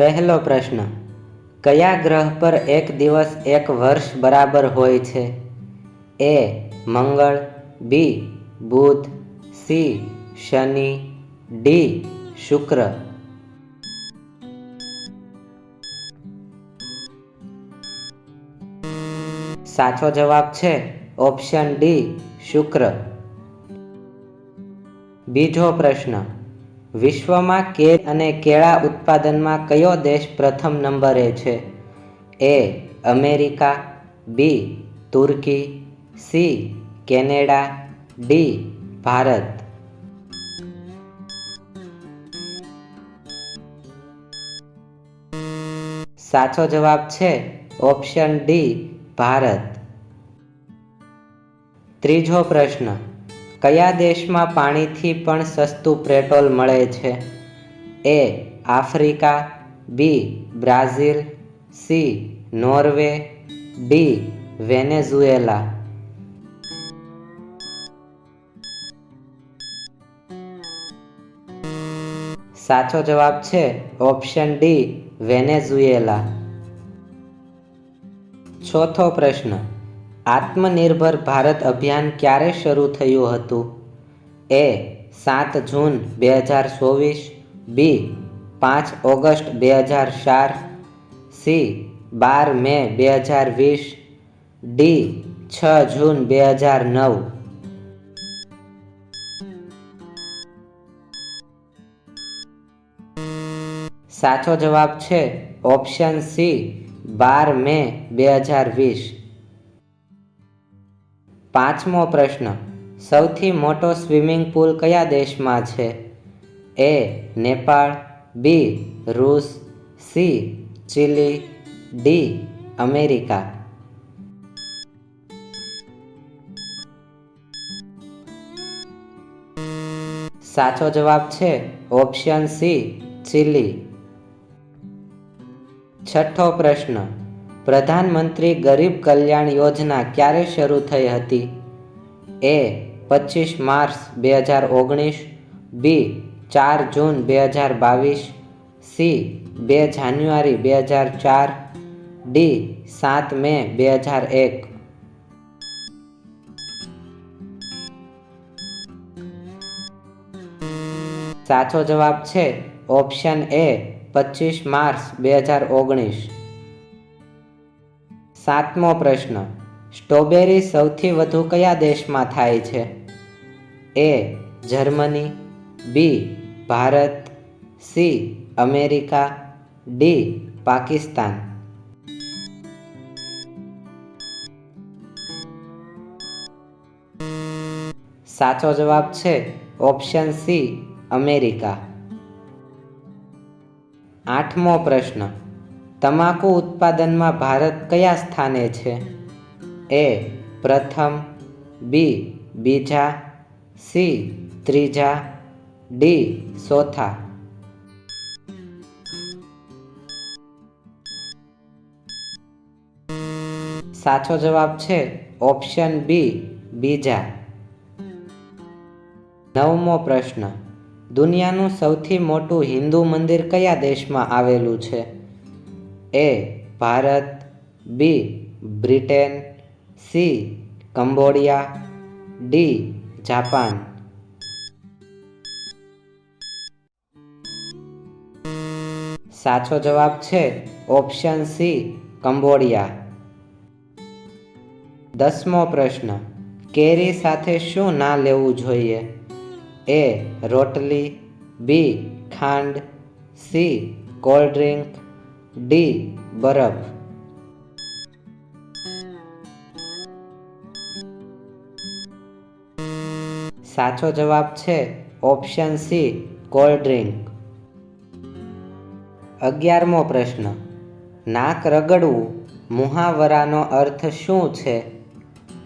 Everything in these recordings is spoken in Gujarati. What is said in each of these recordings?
પહેલો પ્રશ્ન, કયા ગ્રહ પર એક દિવસ એક વર્ષ બરાબર હોય છે? એ, મંગળ, બી, બુધ, સી, શનિ, ડી, શુક્ર. સાચો જવાબ છે ઓપ્શન ડી, શુક્ર. બીજો પ્રશ્ન વિશ્વમાં કેર અને કેળા ઉત્પાદનમાં કયો દેશ પ્રથમ નંબરે છે? A, America, B, Turkey, C, Canada, D, Bharat. સાચો જવાબ છે ઓપ્શન ડી, ભારત. ત્રીજો પ્રશ્ન. કયા દેશમાં પાણીથી પણ સસ્તું પેટ્રોલ મળે છે? A, Africa, B, Brazil, C, Norway, D, Venezuela. સાચો જવાબ છે ઓપ્શન ડી, વેનેઝુએલા. ચોથો પ્રશ્ન. આત્મનિર્ભર ભારત અભિયાન ક્યારે શરૂ થયું હતું? એ સાત જૂન બે હજાર ચોવીસ, બી પાંચ ઓગસ્ટ બે હજાર ચાર, સી બાર મે બે હજાર વીસ, ડી છ જૂન બે હજાર નવ. સાચો જવાબ છે ઓપ્શન સી બાર મે બે હજાર વીસ. પાંચમો પ્રશ્ન, સૌથી મોટો સ્વિમિંગ પુલ કયા દેશમાં છે? એ, નેપાળ, બી, રૂસ, સી, ચીલી, ડી, અમેરિકા. સાચો જવાબ છે ઓપ્શન સી, ચીલી. છઠ્ઠો પ્રશ્ન પ્રધાનમંત્રી ગરીબ કલ્યાણ યોજના ક્યારે શરૂ થઈ હતી? એ પચીસ માર્ચ બે હજાર ઓગણીસ, બી ચાર જૂન બે હજાર બાવીસ, સી બે જાન્યુઆરી બે હજાર ચાર, ડી સાત મે બે હજાર એક. સાચો જવાબ છે ઓપ્શન એ પચીસ માર્ચ બે હજાર ઓગણીસ. સાતમો પ્રશ્ન, સ્ટ્રોબેરી સૌથી વધુ કયા દેશમાં થાય છે? A, Germany, B, Bharat, C, America, D, Pakistan. સાચો જવાબ છે ઓપ્શન સી, અમેરિકા. આઠમો પ્રશ્ન તમાકુ ઉત્પાદનમાં ભારત કયા સ્થાને છે? એ. પ્રથમ. બી. બીજા. સી. ત્રીજા. ડી. ચોથા. સાચો જવાબ છે ઓપ્શન બી, બીજા. નવમો પ્રશ્ન. દુનિયાનું સૌથી મોટું હિન્દુ મંદિર કયા દેશમાં આવેલું છે? A Bharat, B Britain, C Cambodia, D Japan. સાચો જવાબ છે ઓપ્શન સી કંબોડિયા. દસમો પ્રશ્ન, કેરી સાથે શું ના લેવું જોઈએ? એ રોટલી, બી ખાંડ, સી કોલ્ડ ડ્રિંક ડી, બરફ. સાચો જવાબ છે ઓપ્શન સી, કોલ્ડ ડ્રિંક. અગિયારમો પ્રશ્ન. નાક રગડવું, મુહાવરાનો અર્થ શું છે?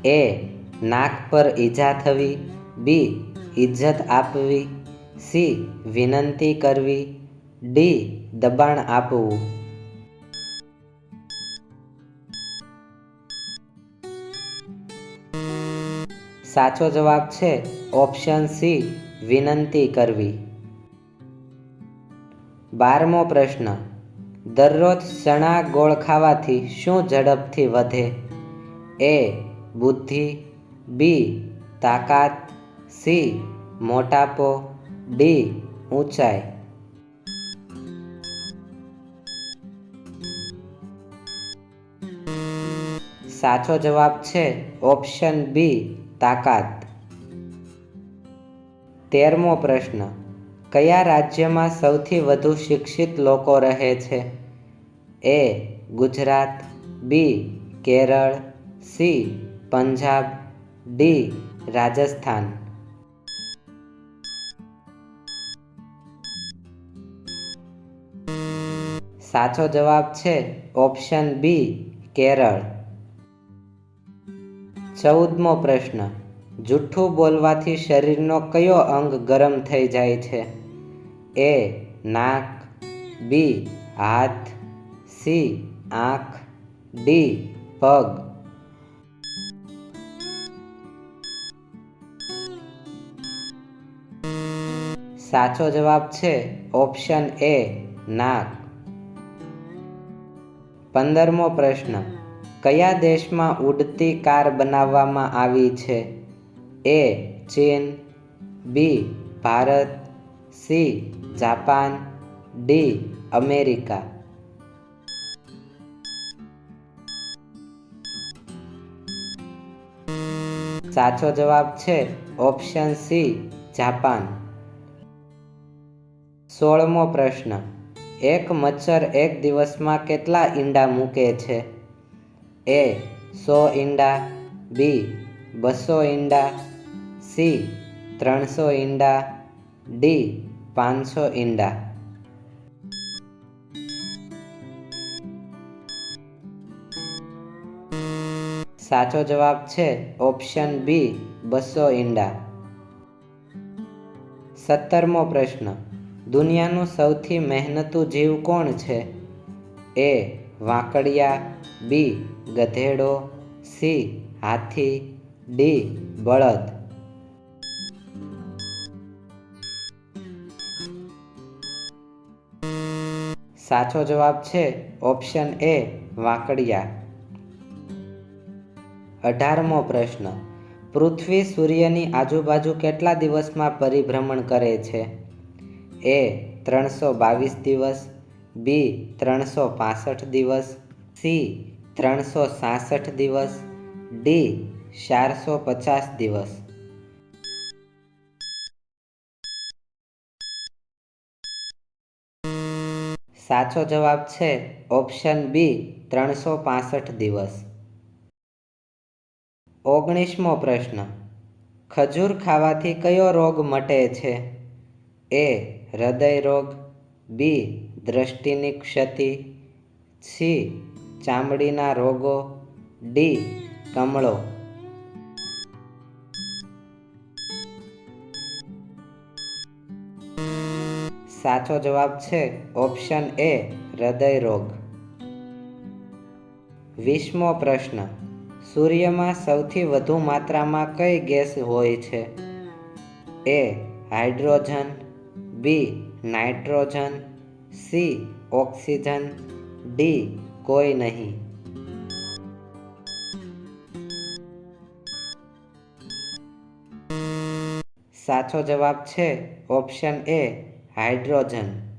એ, નાક પર ઈજા થવી. બી ઇજ્જત આપવી. સી, વિનંતી કરવી. ડી, દબાણ આપવું. સાચો જવાબ છે ઓપ્શન સી, વિનંતી કરવી. બારમો પ્રશ્ન, દરરોજ ચણા ગોળ ખાવાથી શું ઝડપથી વધે? એ, બુદ્ધિ, બી, તાકાત, સી, મોટાપો, ડી, ઊંચાઈ. સાચો જવાબ છે ઓપ્શન બી તાકાત. તેરમો પ્રશ્ન. કયા રાજ્યમાં સૌથી વધુ શિક્ષિત લોકો રહે છે? A. Gujarat. B. Kerala. C. Punjab. D. Rajasthan. સાચો જવાબ છે ઓપ્શન બી, કેરળ. ચૌદમો પ્રશ્ન. જૂઠું બોલવાથી શરીરનો કયો અંગ ગરમ થઈ જાય છે? એ, નાક, બી, હાથ, સી, આંખ, ડી, પગ. સાચો જવાબ છે ઓપ્શન એ, નાક. પંદરમો પ્રશ્ન. કયા દેશમાં ઉડતી કાર બનાવવામાં આવી છે? એ, ચીન, B, Bharat, C, Japan, D, America. સાચો જવાબ છે ઓપ્શન સી, જાપાન. સોળમો પ્રશ્ન. એક મચ્છર એક દિવસમાં કેટલા ઈંડા મૂકે છે? એ સો ઈંડા, બી બસો ઈંડા, સી ત્રણસો ઈંડા, ડી પાંચસો ઈંડા. સાચો જવાબ છે ઓપ્શન બી, બસો ઈંડા. સત્તરમો પ્રશ્ન. દુનિયાનું સૌથી મહેનતુ જીવ કોણ છે? એ વાંકડિયા, બી, ગધેડો, સી, હાથી, ડી, બળદ. સાચો જવાબ છે ઓપ્શન એ વાંકડિયા. અઢારમો પ્રશ્ન. પૃથ્વી સૂર્યની આજુબાજુ કેટલા દિવસમાં પરિભ્રમણ કરે છે? એ, ત્રણસો બાવીસ દિવસ બી, ત્રણસો પાસઠ દિવસ, સી, ત્રણસો સાસઠ દિવસ, ડી, ચારસો પચાસ દિવસ. સાચો જવાબ છે ઓપ્શન બી, ત્રણસો પાસઠ દિવસ. ઓગણીસમો પ્રશ્ન. ખજૂર ખાવાથી કયો રોગ મટે છે? એ, હૃદય રોગ, બી દ્રષ્ટિની ક્ષતિ સી ચામડીના રોગો ડી કમળો. સાચો જવાબ છે ઓપ્શન એ હૃદય રોગ. વીસમો પ્રશ્ન, સૂર્યમાં સૌથી વધુ માત્રામાં કઈ ગેસ હોય છે? A hydrogen, B nitrogen C oxygen. D કોઈ નહીં. સાચો જવાબ છે ઓપ્શન એ હાઇડ્રોજન.